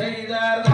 செய்தார்.